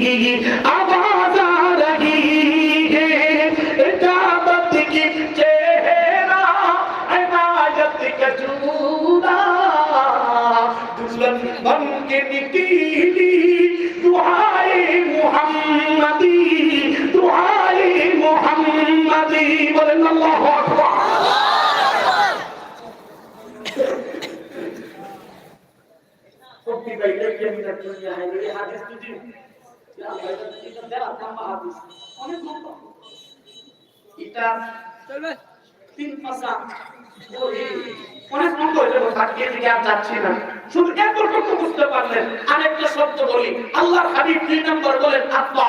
आवाज़ आ रही है इजाज़त की चेहरा इनायत का जूदा दुल्हन बन के निकली दुआए मुहम्मदी दुआए मुहम्मदी बोले अल्लाहु अकबर অনেক এটা তিন পাশা অনেক লম্বা যাবে থাকি আর যাচ্ছি না। শুধু এতটুকু বুঝতে পারলেন। আরেকটা শব্দ বলি আল্লাহর হাবিব দুই নম্বর বলেন আত্মা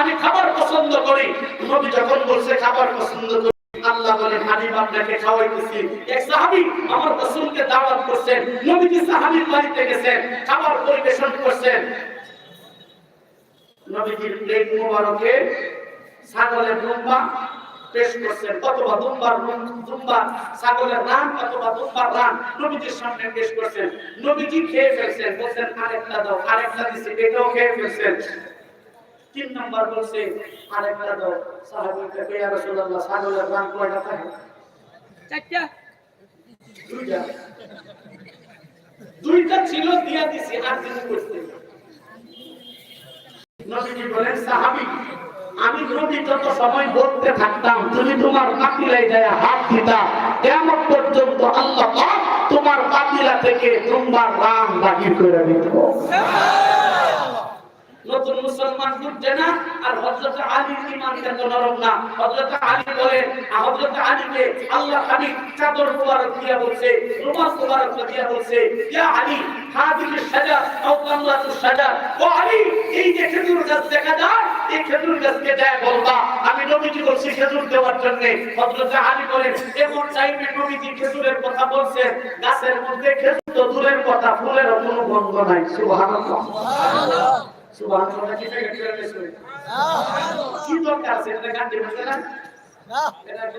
আমি খাবার পছন্দ করি। নবী যখন বলছে খাবার পছন্দ করি আল্লাহ বলেন হাবিব আপনাকে খাওয়াইতেছি। এক সাহাবী আমার রাসূলকে দাওয়াত করছেন। নবীজি সাহাবীর বাড়িতে গেছেন। খাবার পরিবেশন করছেন নবীজির প্লেট মোবারকে ছাগলের দুম্বা পেশ করছেন অথবা দুম্বার দুম্বা ছাগলের রান অথবা দুম্বার রান নবীজির সামনে পেশ করছেন। নবীজি খেয়ে ফেলছেন বলছেন আরেকটা দাও আরেকটা দিছি এটাও খেয়ে ফেলছেন। তিন নম্বর বলছে আরেকটা দাও সাহাবীকে ইয়া রাসূলুল্লাহ ছাগলের রান কয়টা থাকে? চারটা। দুইটা। দুইটা ছিল দিয়া দিছি আর কিছু করতে নবীজি বলেন সাহাবী আমি যদি যত সময় বলতে থাকতাম তুমি তোমার কাপিলায় যায় হাত দিতা কেমন পর্যন্ত আল্লাহ তোমার কাপিলা থেকে তোমার রাম বাহির করে দিত। নতুন মুসলমান বুঝছে না, আর হযরত আলীর ঈমান এত নরম না। হযরত আলী বলেন হযরত আলীকে আল্লাহ হাবিব চাদর মুবারক দিয়া বলছে, রুমাল মুবারক দিয়া বলছে, ইয়া আলী সাজার ও আলী, এই যে খেজুর গাছ দেখা যায়, এই খেজুর গাছকে যায় বলবা। আমি নবীজি বলছি খেজুর দেওয়ার জন্য। হযরত আলী বলেন এমন টাইমে নবীজি খেজুরের কথা বলছেন গাছের মধ্যে খেজুর তো দূরের কথা, ফুলেরও কোনো গন্ধ নাই। সুবহানাল্লাহ সুবহানাল্লাহ। কি ফেলে কি দরকার আছে? এটা গান না?